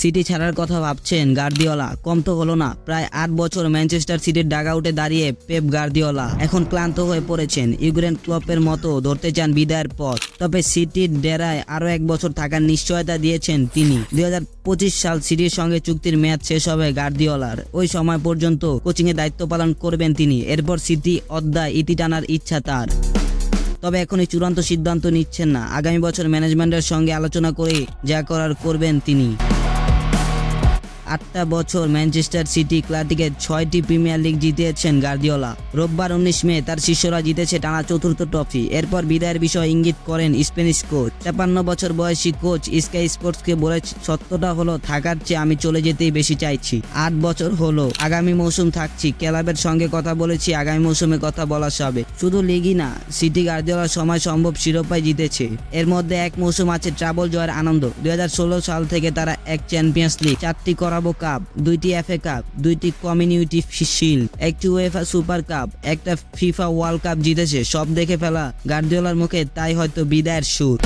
City ছাড়ার কথা ভাবছেন গার্দিওলা। কম তো হলো না, প্রায় আট বছর ম্যানচেস্টার সিটির ডাগাউটে দাঁড়িয়ে পেপ গার্দিওলা এখন ক্লান্ত হয়ে পড়েছেন। ইউক্রেন ক্লপের মতো ধরতে চান বিদায়ের পথ, তবে সিটির ডেরায় আরও এক বছর থাকার নিশ্চয়তা দিয়েছেন তিনি। দু হাজার পঁচিশ সাল সিটির সঙ্গে চুক্তির মেয়াদ শেষ হবে গার্দিওলার। ওই সময় পর্যন্ত কোচিংয়ে দায়িত্ব পালন করবেন তিনি। এরপর সিটি অধ্যায় ইতি টানার ইচ্ছা তার। তবে এখনই চূড়ান্ত সিদ্ধান্ত নিচ্ছেন না। আগামী বছর ম্যানেজমেন্টের সঙ্গে আলোচনা করে যা করার করবেন তিনি। আটটা বছর ম্যানচেস্টার সিটি ক্লাটিকে ছয়টি প্রিমিয়ার লিগ জিতিয়েছেন গার্দিওলা। রোববার উনিশ মে তার শিষ্যরা জিতেছে টানা চতুর্থ ট্রফি। এরপর বিদায়ের বিষয় ইঙ্গিত করেন স্প্যানিশ কোচ। তেপান্ন বছর বয়সী কোচ স্কাই স্পোর্টসকে বলে, সত্যটা হলো, থাকার চেয়ে আমি চলে যেতেই বেশি চাইছি। আট বছর হলো, আগামী মৌসুম থাকছি। ক্লাবের সঙ্গে কথা বলেছি, আগামী মৌসুমে কথা বলা হবে শুধু লিগই না, সিটি গার্দিওলার সময় সম্ভব শিরোপায় জিতেছে। এর মধ্যে এক মৌসুম আছে ট্রাবল জয়ের আনন্দ। দুই হাজার ষোলো সাল থেকে তারা এক চ্যাম্পিয়ন্স লিগ, চারটি করাবো কাপ দুইটি এফএ কাপ দুইটি কমিউনিটি শিল্ড একটি ওয়েফা সুপার কাপ একটা ফিফা ওয়ার্ল্ড কাপ জিতেছে। সব দেখে ফেলা গার্দিওলার মুখে তাই হয়তো বিদায়ের সুর।